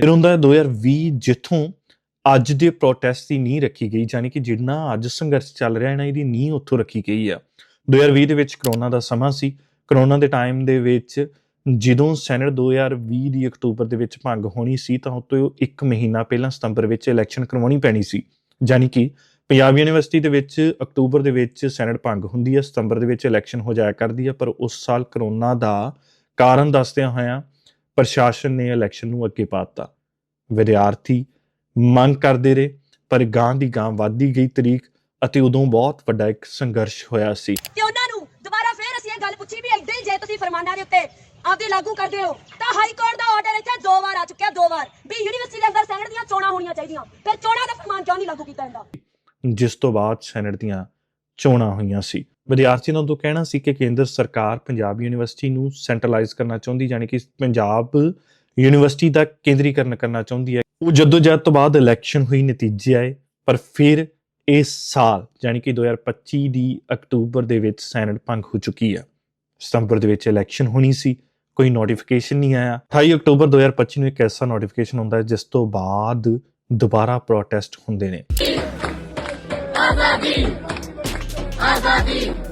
ਫਿਰ ਹੁੰਦਾ ਹੈ 2020 ਜਿੱਥੋਂ ਅੱਜ ਦੇ ਪ੍ਰੋਟੈਸਟ ਦੀ ਨੀਂਹ ਰੱਖੀ ਗਈ ਯਾਨੀ ਕਿ ਜਿੰਨਾ ਅੱਜ ਸੰਘਰਸ਼ ਚੱਲ ਰਿਹਾ ਹੈ ਨਾ ਇਹਦੀ ਨੀਂਹ ਉੱਥੋਂ ਰੱਖੀ ਗਈ ਆ। 2020 ਦੇ ਵਿੱਚ ਕਰੋਨਾ ਦਾ ਸਮਾਂ ਸੀ। ਕਰੋਨਾ ਦੇ ਟਾਈਮ ਦੇ ਵਿੱਚ ਜਦੋਂ ਸੈਨੇਟ 2020 ਦੀ ਅਕਤੂਬਰ ਦੇ ਵਿੱਚ ਭੰਗ ਹੋਣੀ ਸੀ, ਤਾਂ ਉਹ ਤੋਂ ਇੱਕ ਮਹੀਨਾ ਪਹਿਲਾਂ ਸਤੰਬਰ ਵਿੱਚ ਇਲੈਕਸ਼ਨ ਕਰਵਾਉਣੀ ਪੈਣੀ ਸੀ। ਯਾਨੀ ਕਿ ਪੰਜਾਬ ਯੂਨੀਵਰਸਿਟੀ ਦੇ ਵਿੱਚ ਅਕਤੂਬਰ ਦੇ ਵਿੱਚ ਸੈਨੇਟ ਭੰਗ ਹੁੰਦੀ ਹੈ ਸਤੰਬਰ ਦੇ ਵਿੱਚ ਇਲੈਕਸ਼ਨ ਹੋ ਜਾਇਆ ਕਰਦੀ ਹੈ ਪਰ ਉਸ ਸਾਲ ਕਰੋਨਾ ਦਾ ਕਾਰਨ ਦੱਸਦਿਆਂ ਹੋਇਆਂ ਪ੍ਰਸ਼ਾਸਨ ਨੇ ਇਲੈਕਸ਼ਨ ਨੂੰ ਅੱਗੇ ਪਾਤਾ। ਵਿਦਿਆਰਥੀ ਮੰਗ ਕਰਦੇ ਰਹੇ ਪਰ ਗਾਂ ਦੀ ਗਾਂ ਵੱਧਦੀ ਗਈ ਤਰੀਕ ਅਤੇ ਉਦੋਂ ਬਹੁਤ ਵੱਡਾ ਇੱਕ ਸੰਘਰਸ਼ ਹੋਇਆ ਸੀ। ਤੇ ਉਹਨਾਂ ਨੂੰ ਦੁਬਾਰਾ ਫੇਰ ਅਸੀਂ ਇਹ ਗੱਲ ਪੁੱਛੀ ਵੀ ਏਦਾਂ ਹੀ ਜੇ ਤੁਸੀਂ ਫਰਮਾਨਾਂ ਦੇ ਉੱਤੇ ਆਪਦੇ ਲਾਗੂ ਕਰਦੇ ਹੋ ਤਾਂ ਹਾਈ ਕੋਰਟ ਦਾ ਆਰਡਰ ਇੱਥੇ ਦੋ ਵਾਰ ਆ ਚੁੱਕਿਆ ਦੋ ਵਾਰ। ਵੀ ਯੂਨੀਵਰਸਿਟੀ ਦੇ ਅੰਦਰ ਸੈਨੇਟ ਦੀਆਂ ਚੋਣਾਂ ਹੋਣੀਆਂ ਚਾਹੀਦੀਆਂ। ਫਿਰ ਚੋਣਾਂ ਦਾ ਫਰਮਾਨ ਕਿਉਂ ਨਹੀਂ ਲਾਗੂ ਕੀਤਾ ਜਾਂਦਾ? ਜਿਸ ਤੋਂ ਬਾਅਦ ਸੈਨੇਟ ਦੀਆਂ ਚੋਣਾਂ ਹੋਈਆਂ ਸੀ। ਵਿਦਿਆਰਥੀਆਂ ਦਾ ਉਦੋਂ ਕਹਿਣਾ ਸੀ ਕਿ ਕੇਂਦਰ ਸਰਕਾਰ ਪੰਜਾਬ ਯੂਨੀਵਰਸਿਟੀ ਨੂੰ ਸੈਂਟਰਲਾਈਜ਼ ਕਰਨਾ ਚਾਹੁੰਦੀ, ਯਾਨੀ ਕਿ ਪੰਜਾਬ ਯੂਨੀਵਰਸਿਟੀ ਦਾ ਕੇਂਦਰੀਕਰਨ ਕਰਨਾ ਚਾਹੁੰਦੀ ਹੈ। ਉਹ ਜਦੋਂ ਜਦ ਤੋਂ ਬਾਅਦ ਇਲੈਕਸ਼ਨ ਹੋਈ, ਨਤੀਜੇ ਆਏ, ਪਰ ਫਿਰ ਇਸ ਸਾਲ, ਯਾਨੀ ਕਿ 2025 ਦੀ ਅਕਤੂਬਰ ਦੇ ਵਿੱਚ ਸੈਨੇਟ ਭੰਗ ਹੋ ਚੁੱਕੀ ਹੈ। ਸਤੰਬਰ ਦੇ ਵਿੱਚ ਇਲੈਕਸ਼ਨ ਹੋਣੀ ਸੀ, ਕੋਈ ਨੋਟੀਫਿਕੇਸ਼ਨ ਨਹੀਂ ਆਇਆ। 28 ਅਕਤੂਬਰ 2025 ਨੂੰ ਇੱਕ ਐਸਾ ਨੋਟੀਫਿਕੇਸ਼ਨ ਹੁੰਦਾ ਹੈ, ਜਿਸ ਤੋਂ ਬਾਅਦ ਦੁਬਾਰਾ ਪ੍ਰੋਟੈਸਟ ਹੁੰਦੇ ਨੇ।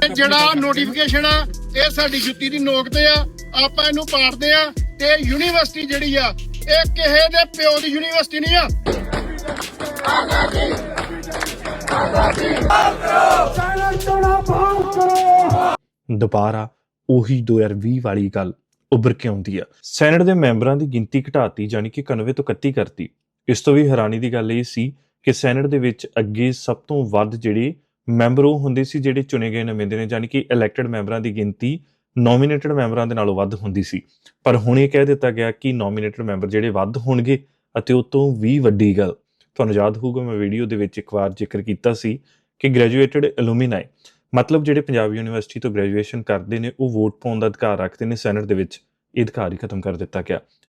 ਇਹ ਜਿਹੜਾ ਨੋਟੀਫਿਕੇਸ਼ਨ ਆ, ਇਹ ਸਾਡੀ ਜੁੱਤੀ ਦੀ ਨੋਕ ਤੇ ਆ, ਆਪਾਂ ਇਹਨੂੰ ਪਾੜਦੇ ਆ ਤੇ ਯੂਨੀਵਰਸਿਟੀ ਜਿਹੜੀ ਆ, ਇਹ ਕਿਸੇ ਦੇ ਪਿਓ ਦੀ ਯੂਨੀਵਰਸਿਟੀ ਨਹੀਂ ਆ। ਦੁਬਾਰਾ ਉਹੀ 2020 ਵਾਲੀ ਗੱਲ ਉੱਭਰ ਕੇ ਆਉਂਦੀ ਆ। ਸੈਨੇਟ ਦੇ ਮੈਂਬਰਾਂ ਦੀ ਗਿਣਤੀ ਘਟਾਤੀ ਯਾਨੀ ਕਿ 91 ਤੋਂ 31 ਕਰਤੀ। ਇਸ ਤੋਂ ਵੀ ਹੈਰਾਨੀ ਦੀ ਗੱਲ ਇਹ ਸੀ ਕਿ ਸੈਨੇਟ ਦੇ ਵਿੱਚ ਅੱਗੇ ਸਭ ਤੋਂ ਵੱਧ ਜਿਹੜੇ ਮੈਂਬਰ ਉਹ ਹੁੰਦੇ ਸੀ ਜਿਹੜੇ ਚੁਣੇ ਗਏ ਨੁਮਾਇੰਦੇ ਨੇ ਯਾਨੀ ਕਿ ਇਲੈਕਟਿਡ ਮੈਂਬਰਾਂ ਦੀ ਗਿਣਤੀ ਨੋਮੀਨੇਟਡ ਮੈਂਬਰਾਂ ਦੇ ਨਾਲੋਂ ਵੱਧ ਹੁੰਦੀ ਸੀ। ਪਰ ਹੁਣ ਇਹ ਕਹਿ ਦਿੱਤਾ ਗਿਆ ਕਿ ਨੋਮੀਨੇਟਡ ਮੈਂਬਰ ਜਿਹੜੇ ਵੱਧ ਹੋਣਗੇ ਅਤੇ ਉਹ ਤੋਂ ਵੀ ਵੱਡੀ ਗੱਲ। ਤੁਹਾਨੂੰ ਯਾਦ ਹੋਊਗਾ, ਮੈਂ ਵੀਡੀਓ ਦੇ ਵਿੱਚ ਇੱਕ ਵਾਰ ਜ਼ਿਕਰ ਕੀਤਾ ਸੀ ਕਿ ਗ੍ਰੈਜੂਏਟਡ ਐਲੂਮੀਨਾਈ ਮਤਲਬ ਜਿਹੜੇ ਪੰਜਾਬ ਯੂਨੀਵਰਸਿਟੀ ਤੋਂ ਗ੍ਰੈਜੂਏਸ਼ਨ ਕਰਦੇ ਨੇ, ਉਹ ਵੋਟ ਪਾਉਣ ਦਾ ਅਧਿਕਾਰ ਰੱਖਦੇ ਨੇ ਸੈਨੇਟ ਦੇ ਵਿੱਚ ਇਹ ਅਧਿਕਾਰ ਹੀ ਖਤਮ ਕਰ ਦਿੱਤਾ ਗਿਆ।